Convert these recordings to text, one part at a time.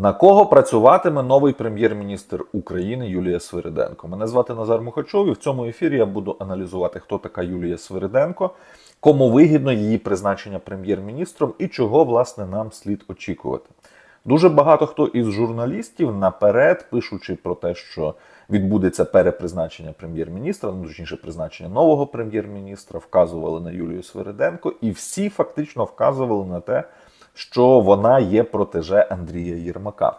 На кого працюватиме новий прем'єр-міністр України Юлія Свириденко? Мене звати Назар Мухачов, і в цьому ефірі я буду аналізувати, хто така Юлія Свириденко, кому вигідно її призначення прем'єр-міністром і чого власне нам слід очікувати. Дуже багато хто із журналістів наперед, пишучи про те, що відбудеться перепризначення прем'єр-міністра, ну точніше призначення нового прем'єр-міністра, вказували на Юлію Свириденко, і всі фактично вказували на те, що вона є протеже Андрія Єрмака.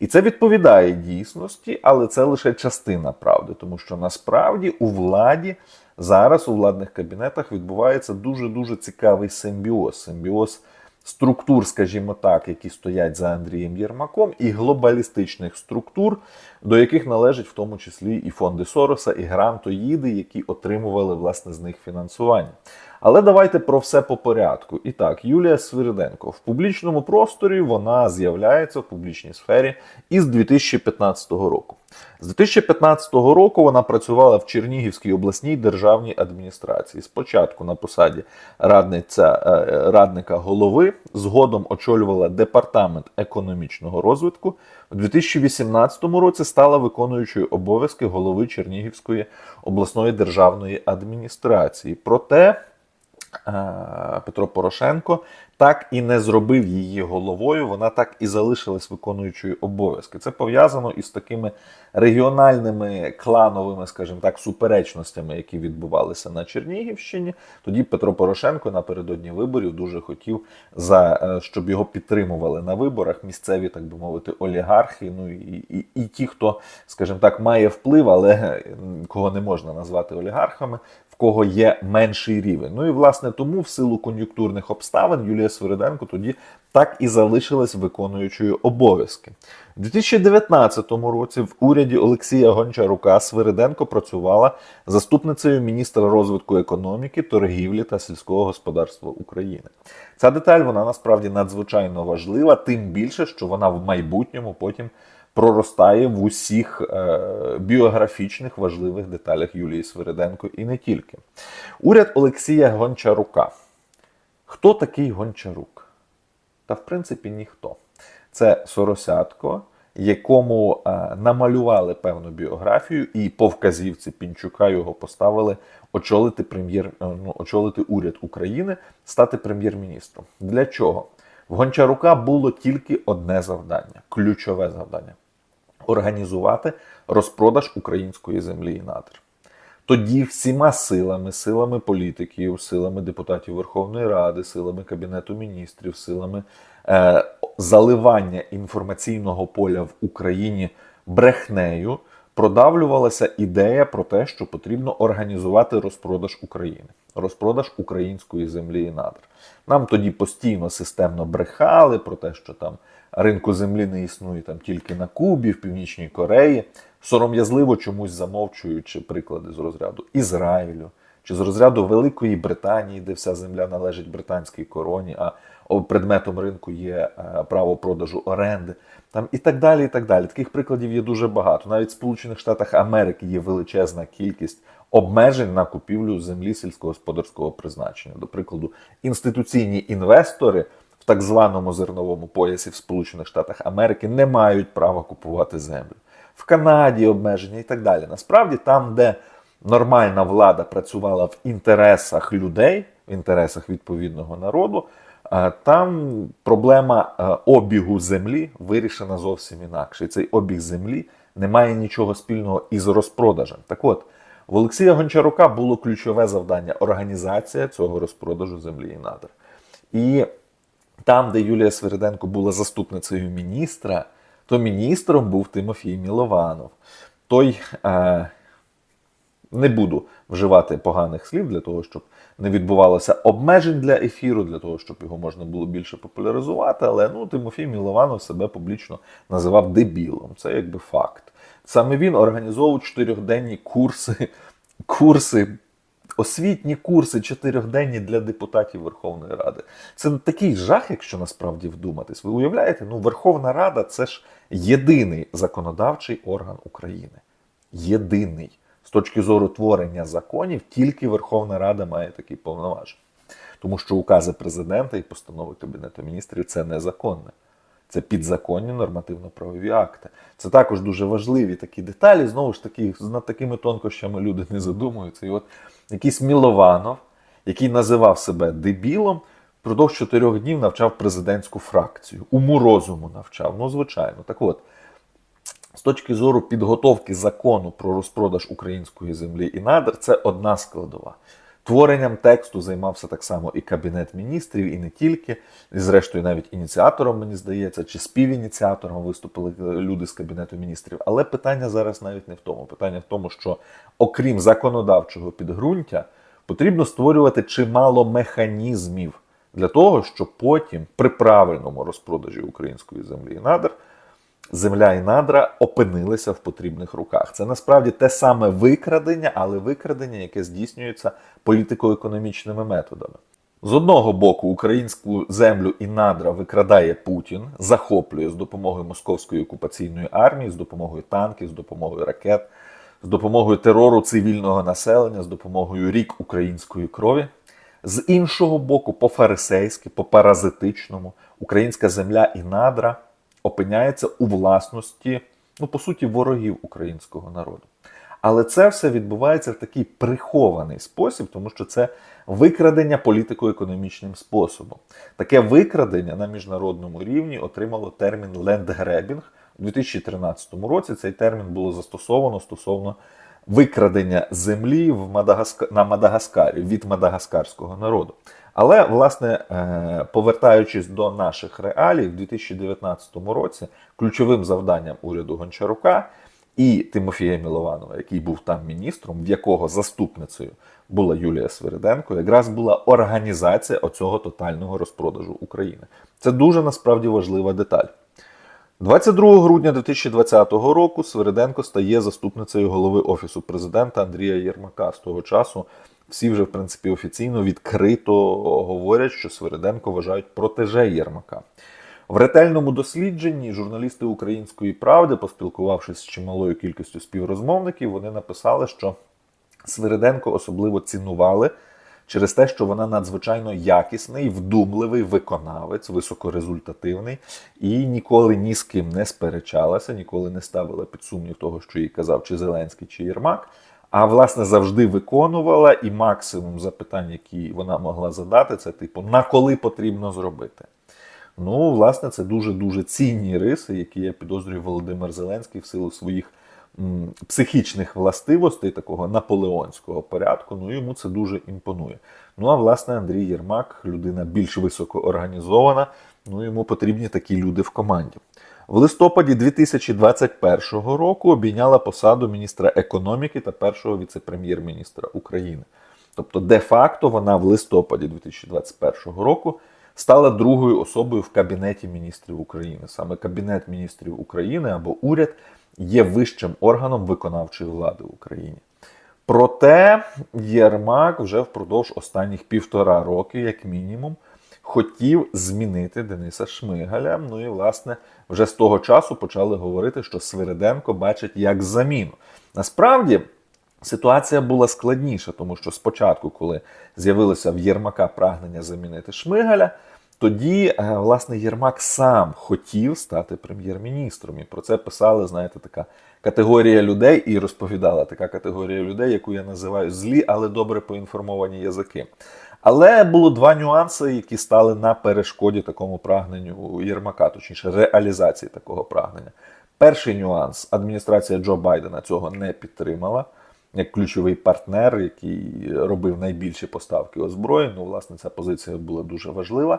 І це відповідає дійсності, але це лише частина правди, тому що насправді у владі зараз у владних кабінетах відбувається дуже дуже цікавий симбіоз. Симбіоз структур, скажімо так, які стоять за Андрієм Єрмаком, і глобалістичних структур, до яких належать в тому числі і фонди Сороса, і грантоїди, які отримували власне з них фінансування. Але давайте про все по порядку. І так, Юлія Свириденко в публічному просторі вона з'являється в публічній сфері із 2015 року. З 2015 року вона працювала в Чернігівській обласній державній адміністрації. Спочатку на посаді радниця е, радника голови, згодом очолювала департамент економічного розвитку. У 2018 році стала виконуючою обов'язки голови Чернігівської обласної державної адміністрації. Проте е, Петро Порошенко так і не зробив її головою. Вона так і залишилась виконуючою обов'язки. Це пов'язано із такими регіональними клановими, скажімо так, суперечностями, які відбувалися на Чернігівщині. Тоді Петро Порошенко напередодні виборів дуже хотів за е, щоб його підтримували на виборах місцеві, так би мовити, олігархи. Ну і, і, і ті, хто, скажімо так, має вплив, але кого не можна назвати олігархами. В кого є менший рівень. Ну і власне тому, в силу кон'юнктурних обставин, Юлія Свириденко тоді так і залишилась виконуючою обов'язки. У 2019 році в уряді Олексія Гончарука Свириденко працювала заступницею міністра розвитку економіки, торгівлі та сільського господарства України. Ця деталь вона насправді надзвичайно важлива, тим більше, що вона в майбутньому потім проростає в усіх е, біографічних важливих деталях Юлії Свириденко і не тільки. Уряд Олексія Гончарука. Хто такий Гончарук? Та в принципі ніхто. Це соросятко, якому е, намалювали певну біографію, і по вказівці Пінчука його поставили очолити прем'єр, е, ну, очолити уряд України, стати прем'єр-міністром. Для чого? В Гончарука було тільки одне завдання ключове завдання організувати розпродаж української землі і надр. Тоді всіма силами, силами політиків, силами депутатів Верховної Ради, силами Кабінету міністрів, силами е, заливання інформаційного поля в Україні брехнею продавлювалася ідея про те, що потрібно організувати розпродаж України, розпродаж української землі і надр. Нам тоді постійно системно брехали про те, що там ринку землі не існує там тільки на Кубі, в Північній Кореї, сором'язливо чомусь замовчуючи приклади з розряду Ізраїлю чи з розряду Великої Британії, де вся земля належить британській короні, а предметом ринку є право продажу оренди, там і так далі. і так далі. Таких прикладів є дуже багато. Навіть в Сполучених Штатах Америки є величезна кількість обмежень на купівлю землі сільськогосподарського призначення. До прикладу, інституційні інвестори в так званому зерновому поясі в Сполучених Штатах Америки не мають права купувати землю. В Канаді обмеження і так далі. Насправді, там, де нормальна влада працювала в інтересах людей, в інтересах відповідного народу, там проблема обігу землі вирішена зовсім інакше. І цей обіг землі не має нічого спільного із розпродажем. Так от, в Олексія Гончарука було ключове завдання організація цього розпродажу землі і надр. І там, де Юлія Свириденко була заступницею міністра, то міністром був Тимофій Мілованов. Той е, не буду вживати поганих слів для того, щоб не відбувалося обмежень для ефіру, для того, щоб його можна було більше популяризувати. Але ну, Тимофій Мілованов себе публічно називав дебілом. Це якби факт. Саме він організовував чотирьохденні курси, курси. Освітні курси чотирьохденні для депутатів Верховної Ради. Це такий жах, якщо насправді вдуматись. Ви уявляєте, ну Верховна Рада це ж єдиний законодавчий орган України. Єдиний. З точки зору творення законів, тільки Верховна Рада має такі повноваження. Тому що укази президента і постанови Кабінету міністрів це незаконне. Це підзаконні нормативно-правові акти. Це також дуже важливі такі деталі. Знову ж таки, над такими тонкощами люди не задумуються. І от якийсь Мілованов, який називав себе дебілом, впродовж чотирьох днів навчав президентську фракцію. Уму розуму навчав. Ну, звичайно. Так от, з точки зору підготовки закону про розпродаж української землі і надр, це одна складова. Творенням тексту займався так само і Кабінет міністрів, і не тільки. І зрештою, навіть ініціатором, мені здається, чи співініціатором виступили е, люди з Кабінету міністрів. Але питання зараз навіть не в тому. Питання в тому, що окрім законодавчого підґрунтя, потрібно створювати чимало механізмів для того, щоб потім при правильному розпродажі української землі і надр земля і надра опинилися в потрібних руках. Це насправді те саме викрадення, але викрадення, яке здійснюється політико-економічними методами. З одного боку, українську землю і надра викрадає Путін, захоплює з допомогою московської окупаційної армії, з допомогою танків, з допомогою ракет, з допомогою терору цивільного населення, з допомогою рік української крові. З іншого боку, по-фарисейськи, по-паразитичному, українська земля і надра опиняється у власності, ну, по суті, ворогів українського народу. Але це все відбувається в такий прихований спосіб, тому що це викрадення політико-економічним способом. Таке викрадення на міжнародному рівні отримало термін лендгребінг. У 2013 році цей термін було застосовано стосовно викрадення землі в Мадагаска... на Мадагаскарі від мадагаскарського народу. Але, власне, е, повертаючись до наших реалій, в 2019 році ключовим завданням уряду Гончарука і Тимофія Мілованова, який був там міністром, в якого заступницею була Юлія Свириденко, якраз була організація оцього тотального розпродажу України. Це дуже насправді важлива деталь. 22 грудня 2020 року Свириденко стає заступницею голови Офісу президента Андрія Єрмака. З того часу всі вже, в принципі, офіційно відкрито говорять, що Свириденко вважають протеже Єрмака. В ретельному дослідженні журналісти Української правди, поспілкувавшись з чималою кількістю співрозмовників, вони написали, що Свириденко особливо цінували через те, що вона надзвичайно якісний, вдумливий виконавець, високорезультативний і ніколи ні з ким не сперечалася, ніколи не ставила під сумнів того, що їй казав чи Зеленський, чи Єрмак. А власне завжди виконувала, і максимум запитань, які вона могла задати, це типу на коли потрібно зробити. Ну, власне, це дуже-дуже цінні риси, які я підозрюю Володимир Зеленський в силу своїх м, психічних властивостей, такого наполеонського порядку. Ну, йому це дуже імпонує. Ну, а власне, Андрій Єрмак, людина більш високоорганізована, ну йому потрібні такі люди в команді. В листопаді 2021 року обійняла посаду міністра економіки та першого віце-прем'єр-міністра України. Тобто, де-факто вона в листопаді 2021 року стала другою особою в Кабінеті міністрів України. Саме Кабінет міністрів України або уряд є вищим органом виконавчої влади в Україні. Проте Єрмак вже впродовж останніх півтора роки, як мінімум, хотів змінити Дениса Шмигаля. Ну і, власне, вже з того часу почали говорити, що Свириденко бачить як заміну. Насправді. Ситуація була складніша, тому що спочатку, коли з'явилося в Єрмака прагнення замінити Шмигаля, тоді, е, власне, Єрмак сам хотів стати прем'єр-міністром. І про це писали, знаєте, така категорія людей, і розповідала така категорія людей, яку я називаю злі, але добре поінформовані язики. Але було два нюанси, які стали на перешкоді такому прагненню Єрмака, точніше, реалізації такого прагнення. Перший нюанс адміністрація Джо Байдена цього не підтримала. Як ключовий партнер, який робив найбільші поставки озброєнь, ну, власне, ця позиція була дуже важлива.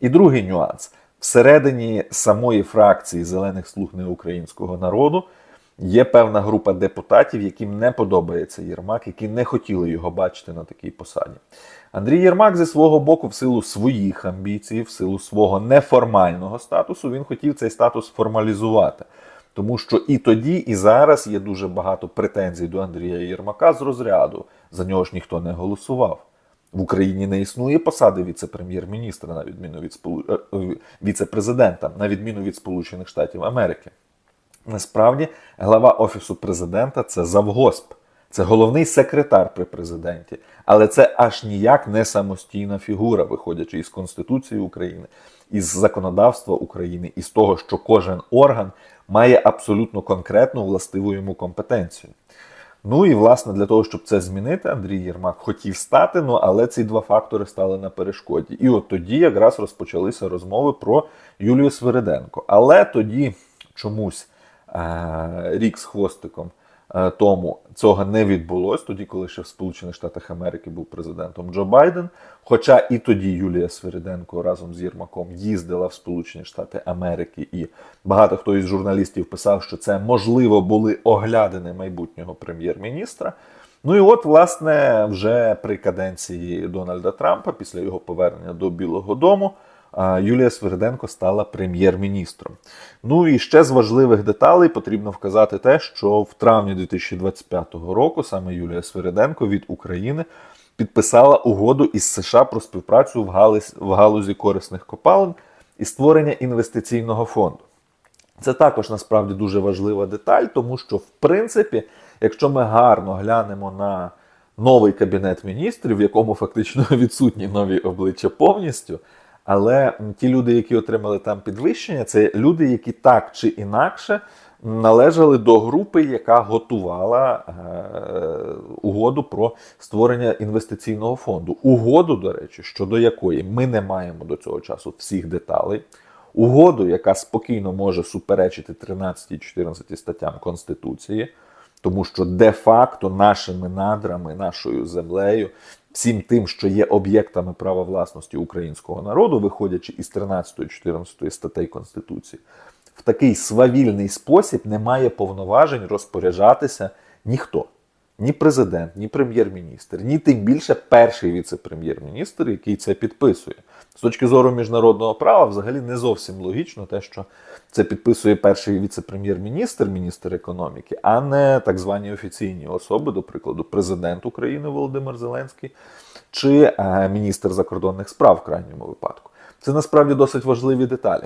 І другий нюанс: всередині самої фракції зелених слуг неукраїнського народу є певна група депутатів, яким не подобається Єрмак, які не хотіли його бачити на такій посаді. Андрій Єрмак зі свого боку, в силу своїх амбіцій, в силу свого неформального статусу, він хотів цей статус формалізувати. Тому що і тоді, і зараз є дуже багато претензій до Андрія Єрмака з розряду. За нього ж ніхто не голосував. В Україні не існує посади віце-прем'єр-міністра, на відміну від сполу... Е, віце-президента, на відміну від Сполучених Штатів Америки. Насправді, глава Офісу президента це завгосп. Це головний секретар при президенті, але це аж ніяк не самостійна фігура, виходячи із Конституції України, із законодавства України, із того, що кожен орган має абсолютно конкретну властиву йому компетенцію. Ну і власне для того, щоб це змінити, Андрій Єрмак хотів стати, ну але ці два фактори стали на перешкоді. І от тоді якраз розпочалися розмови про Юлію Свириденко. Але тоді чомусь рік з хвостиком е, тому цього не відбулось, тоді, коли ще в Сполучених Штатах Америки був президентом Джо Байден. Хоча і тоді Юлія Свириденко разом з Єрмаком їздила в Сполучені Штати Америки, і багато хто із журналістів писав, що це можливо були оглядини майбутнього прем'єр-міністра. Ну і от, власне, вже при каденції Дональда Трампа, після його повернення до Білого Дому, Юлія Свириденко стала прем'єр-міністром. Ну і ще з важливих деталей потрібно вказати те, що в травні 2025 року саме Юлія Свириденко від України підписала угоду із США про співпрацю в галузі, в галузі корисних копалин і створення інвестиційного фонду. Це також насправді дуже важлива деталь, тому що, в принципі, якщо ми гарно глянемо на новий кабінет міністрів, в якому фактично відсутні нові обличчя повністю, але ті люди, які отримали там підвищення, це люди, які так чи інакше належали до групи, яка готувала е, угоду про створення інвестиційного фонду. Угоду, до речі, щодо якої ми не маємо до цього часу всіх деталей. Угоду, яка спокійно може суперечити 13 і 14 статтям Конституції, тому що де-факто нашими надрами, нашою землею, всім тим, що є об'єктами права власності українського народу, виходячи із 13-14 статей Конституції, в такий свавільний спосіб не має повноважень розпоряджатися ніхто. Ні президент, ні прем'єр-міністр, ні тим більше перший віце-прем'єр-міністр, який це підписує. З точки зору міжнародного права, взагалі не зовсім логічно те, що це підписує перший віце-прем'єр-міністр, міністр економіки, а не так звані офіційні особи, до прикладу, президент України Володимир Зеленський чи е, міністр закордонних справ в крайньому випадку. Це насправді досить важливі деталі.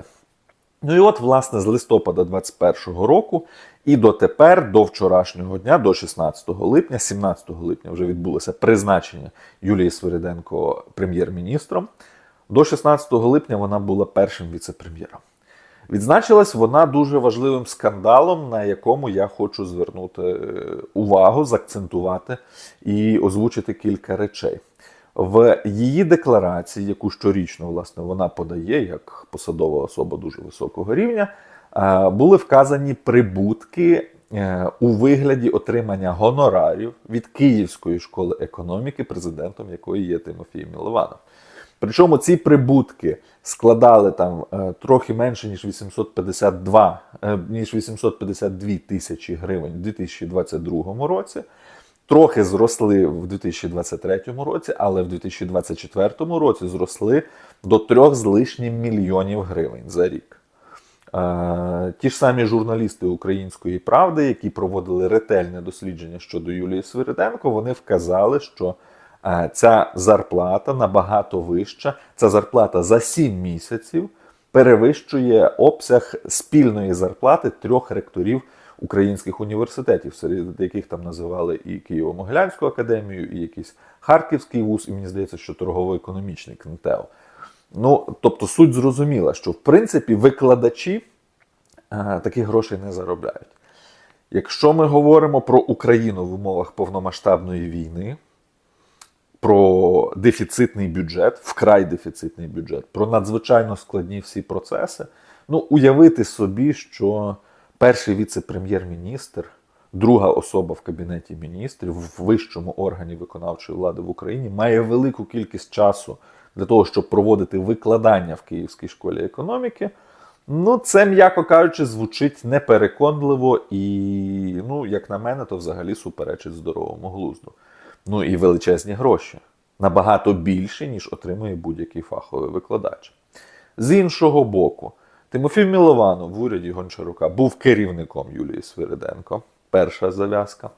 Ну і от, власне, з листопада 21-го року і дотепер, до вчорашнього дня, до 16 липня, 17 липня вже відбулося призначення Юлії Свириденко прем'єр-міністром. До 16 липня вона була першим віце-прем'єром. Відзначилась вона дуже важливим скандалом, на якому я хочу звернути е, увагу, заакцентувати і озвучити кілька речей. В її декларації, яку щорічно власне вона подає як посадова особа дуже високого рівня, е, були вказані прибутки е, у вигляді отримання гонорарів від Київської школи економіки, президентом якої є Тимофій Мілованов. Причому ці прибутки складали там е, трохи менше ніж 852, е, ніж 852 тисячі гривень у 2022 році. Трохи зросли в 2023 році, але в 2024 році зросли до трьох з лишнім мільйонів гривень за рік. Ті ж самі журналісти Української правди, які проводили ретельне дослідження щодо Юлії Свириденко, вони вказали, що ця зарплата набагато вища. Ця зарплата за 7 місяців перевищує обсяг спільної зарплати трьох ректорів українських університетів, серед яких там називали і Києво-Могилянську академію, і якийсь Харківський вуз, і мені здається, що торгово-економічний КНТЕО. Ну, тобто суть зрозуміла, що в принципі викладачі а, таких грошей не заробляють. Якщо ми говоримо про Україну в умовах повномасштабної війни, про дефіцитний бюджет, вкрай дефіцитний бюджет, про надзвичайно складні всі процеси, ну, уявити собі, що перший віце-прем'єр-міністр, друга особа в кабінеті міністрів в вищому органі виконавчої влади в Україні має велику кількість часу для того, щоб проводити викладання в Київській школі економіки. Ну, це, м'яко кажучи, звучить непереконливо і, ну, як на мене, то взагалі суперечить здоровому глузду. Ну і величезні гроші. Набагато більше, ніж отримує будь-який фаховий викладач. З іншого боку, Тимофій Мілованов в уряді Гончарука був керівником Юлії Свириденко. Перша зав'язка.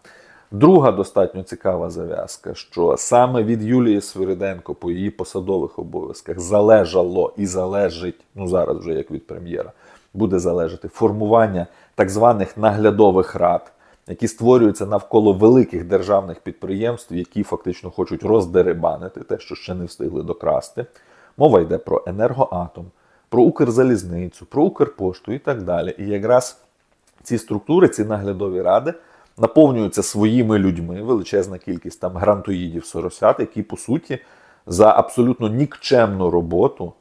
Друга достатньо цікава зав'язка, що саме від Юлії Свириденко по її посадових обов'язках залежало і залежить, ну зараз вже як від прем'єра, буде залежати формування так званих наглядових рад які створюються навколо великих державних підприємств, які фактично хочуть роздеребанити те, що ще не встигли докрасти. Мова йде про енергоатом, про Укрзалізницю, про Укрпошту і так далі. І якраз ці структури, ці наглядові ради наповнюються своїми людьми, величезна кількість там грантоїдів соросят, які по суті за абсолютно нікчемну роботу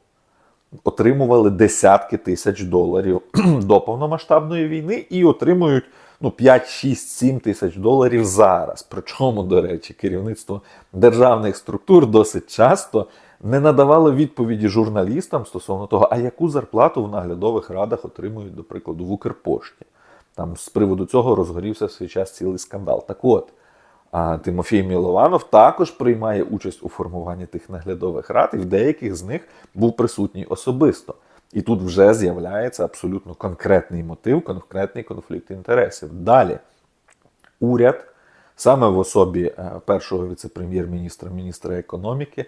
отримували десятки тисяч доларів до повномасштабної війни і отримують ну, 5, 6, 7 тисяч доларів зараз. Причому, до речі, керівництво державних структур досить часто не надавало відповіді журналістам стосовно того, а яку зарплату в наглядових радах отримують, до прикладу, в Укрпошті. Там з приводу цього розгорівся в свій час цілий скандал. Так от, а Тимофій Мілованов також приймає участь у формуванні тих наглядових рад, і в деяких з них був присутній особисто. І тут вже з'являється абсолютно конкретний мотив, конкретний конфлікт інтересів. Далі уряд, саме в особі е, першого віце-прем'єр-міністра, міністра економіки,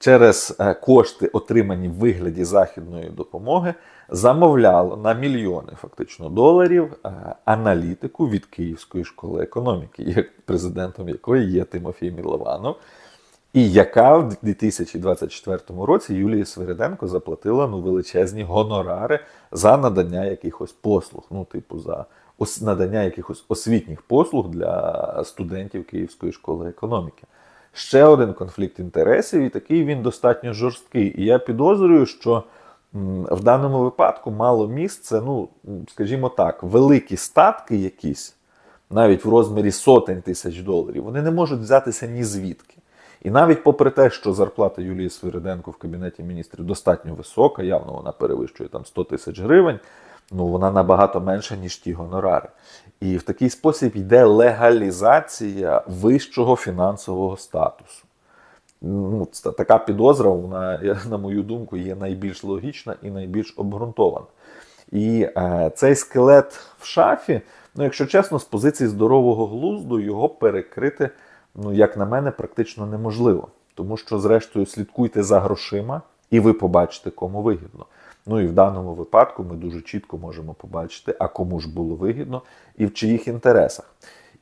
через е, кошти, отримані в вигляді західної допомоги, замовляло на мільйони фактично доларів е, аналітику від Київської школи економіки, як президентом якої є Тимофій Мілованов. І яка в 2024 році Юлії Свириденко заплатила ну, величезні гонорари за надання якихось послуг, ну, типу, за ос- надання якихось освітніх послуг для студентів Київської школи економіки. Ще один конфлікт інтересів, і такий він достатньо жорсткий. І я підозрюю, що в даному випадку мало місце, ну, скажімо так, великі статки якісь, навіть в розмірі сотень тисяч доларів, вони не можуть взятися ні звідки. І навіть попри те, що зарплата Юлії Свириденко в кабінеті міністрів достатньо висока, явно вона перевищує там 100 тисяч гривень, ну вона набагато менша, ніж ті гонорари. І в такий спосіб йде легалізація вищого фінансового статусу. Ну, така підозра, вона, на мою думку, є найбільш логічна і найбільш обґрунтована. І е, цей скелет в шафі, ну, якщо чесно, з позиції здорового глузду його перекрити, ну, як на мене, практично неможливо. Тому що, зрештою, слідкуйте за грошима, і ви побачите, кому вигідно. Ну і в даному випадку ми дуже чітко можемо побачити, а кому ж було вигідно і в чиїх інтересах.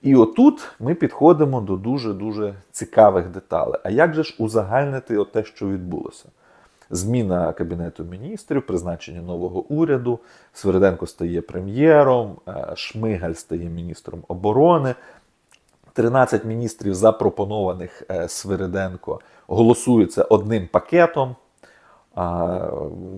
І отут ми підходимо до дуже-дуже цікавих деталей. А як же ж узагальнити те, що відбулося? Зміна Кабінету міністрів, призначення нового уряду, Свириденко стає прем'єром, е, Шмигаль стає міністром оборони. 13 міністрів, запропонованих е, Свириденко, голосуються одним пакетом.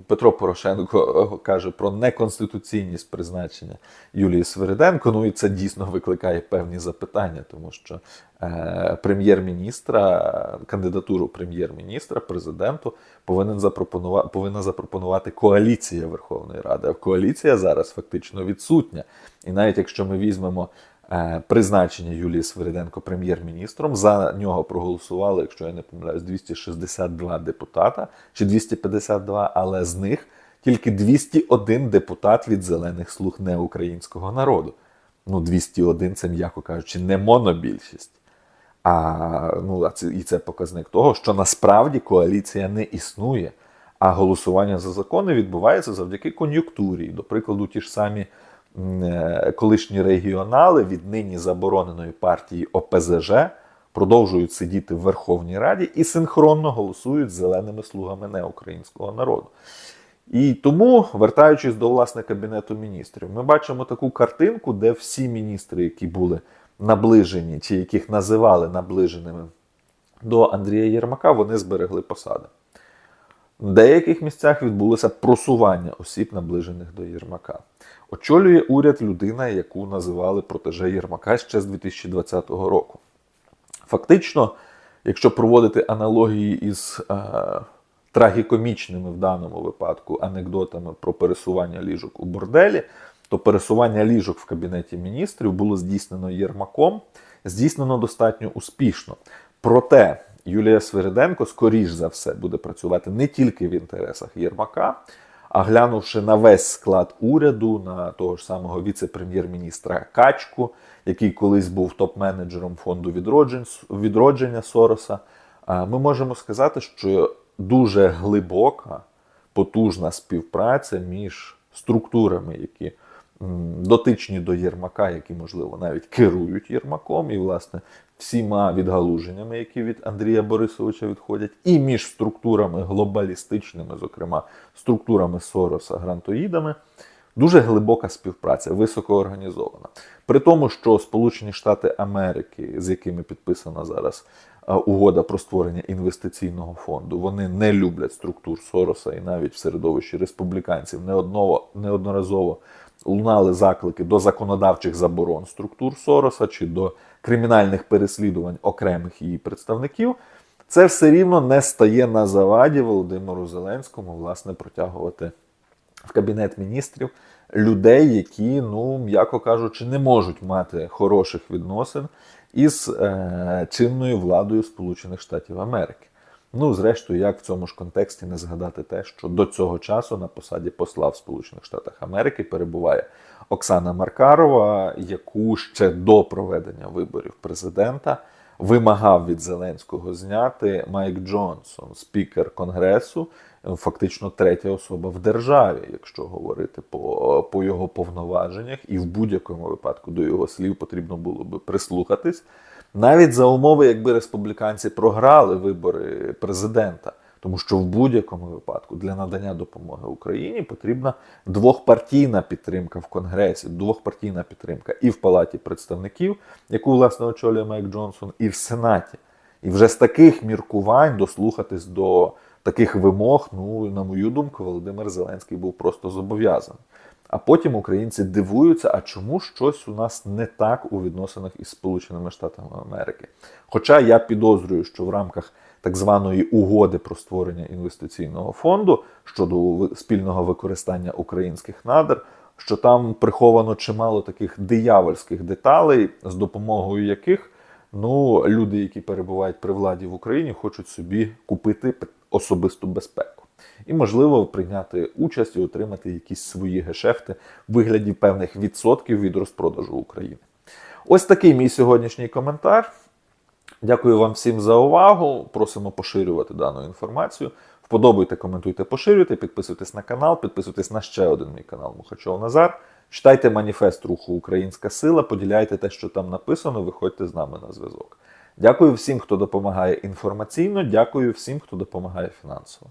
Петро Порошенко каже про неконституційність призначення Юлії Свириденко. Ну і це дійсно викликає певні запитання, тому що е, прем'єр-міністра, кандидатуру прем'єр-міністра, президенту повинен запропонувати, повинна запропонувати коаліція Верховної Ради. А коаліція зараз фактично відсутня. І навіть якщо ми візьмемо призначення Юлії Свириденко прем'єр-міністром. За нього проголосували, якщо я не помиляюсь, 262 депутата чи 252, але з них тільки 201 депутат від зелених слуг неукраїнського народу. Ну, 201 це, м'яко кажучи, не монобільшість. А, ну, і це показник того, що насправді коаліція не існує, а голосування за закони відбувається завдяки кон'юнктурі. До прикладу, ті ж самі е, колишні регіонали від нині забороненої партії ОПЗЖ продовжують сидіти в Верховній Раді і синхронно голосують з зеленими слугами неукраїнського народу. І тому, вертаючись до власне кабінету міністрів, ми бачимо таку картинку, де всі міністри, які були наближені, чи яких називали наближеними до Андрія Єрмака, вони зберегли посади. В деяких місцях відбулося просування осіб, наближених до Єрмака. Очолює уряд людина, яку називали протеже Єрмака ще з 2020 року. Фактично, якщо проводити аналогії із е, трагікомічними в даному випадку анекдотами про пересування ліжок у борделі, то пересування ліжок в кабінеті міністрів було здійснено Єрмаком, здійснено достатньо успішно. Проте Юлія Свириденко, скоріш за все, буде працювати не тільки в інтересах Єрмака, а глянувши на весь склад уряду, на того ж самого віце-прем'єр-міністра Качку, який колись був топ-менеджером фонду відроджень, відродження Сороса, ми можемо сказати, що дуже глибока, потужна співпраця між структурами, які дотичні до Єрмака, які, можливо, навіть керують Єрмаком, і, власне, всіма відгалуженнями, які від Андрія Борисовича відходять, і між структурами глобалістичними, зокрема структурами Сороса, грантоїдами, дуже глибока співпраця, високоорганізована. При тому, що Сполучені Штати Америки, з якими підписана зараз угода про створення інвестиційного фонду, вони не люблять структур Сороса і навіть в середовищі республіканців неодноразово лунали заклики до законодавчих заборон структур Сороса чи до кримінальних переслідувань окремих її представників. Це все рівно не стає на заваді Володимиру Зеленському, власне, протягувати в кабінет міністрів людей, які, ну м'яко кажучи, не можуть мати хороших відносин із е, чинною владою Сполучених Штатів Америки. Ну, зрештою, як в цьому ж контексті не згадати те, що до цього часу на посаді посла в Сполучених Штатах Америки перебуває Оксана Маркарова, яку ще до проведення виборів президента вимагав від Зеленського зняти Майк Джонсон, спікер Конгресу, фактично третя особа в державі, якщо говорити по, по його повноваженнях, і в будь-якому випадку до його слів потрібно було би прислухатись, навіть за умови, якби республіканці програли вибори президента. Тому що в будь-якому випадку для надання допомоги Україні потрібна двохпартійна підтримка в Конгресі, двохпартійна підтримка і в Палаті представників, яку власне очолює Майк Джонсон, і в Сенаті. І вже з таких міркувань дослухатись до таких вимог, ну на мою думку, Володимир Зеленський був просто зобов'язаний. А потім українці дивуються, а чому щось у нас не так у відносинах із Сполученими Штатами Америки. Хоча я підозрюю, що в рамках так званої угоди про створення інвестиційного фонду щодо спільного використання українських надр, що там приховано чимало таких диявольських деталей, з допомогою яких ну, люди, які перебувають при владі в Україні, хочуть собі купити особисту безпеку. І, можливо, прийняти участь і отримати якісь свої гешефти в вигляді певних відсотків від розпродажу України. Ось такий мій сьогоднішній коментар. Дякую вам всім за увагу. Просимо поширювати дану інформацію. Вподобайте, коментуйте, поширюйте, підписуйтесь на канал, підписуйтесь на ще один мій канал Мухачов Назар. Читайте маніфест руху Українська сила, поділяйте те, що там написано, виходьте з нами на зв'язок. Дякую всім, хто допомагає інформаційно. Дякую всім, хто допомагає фінансово.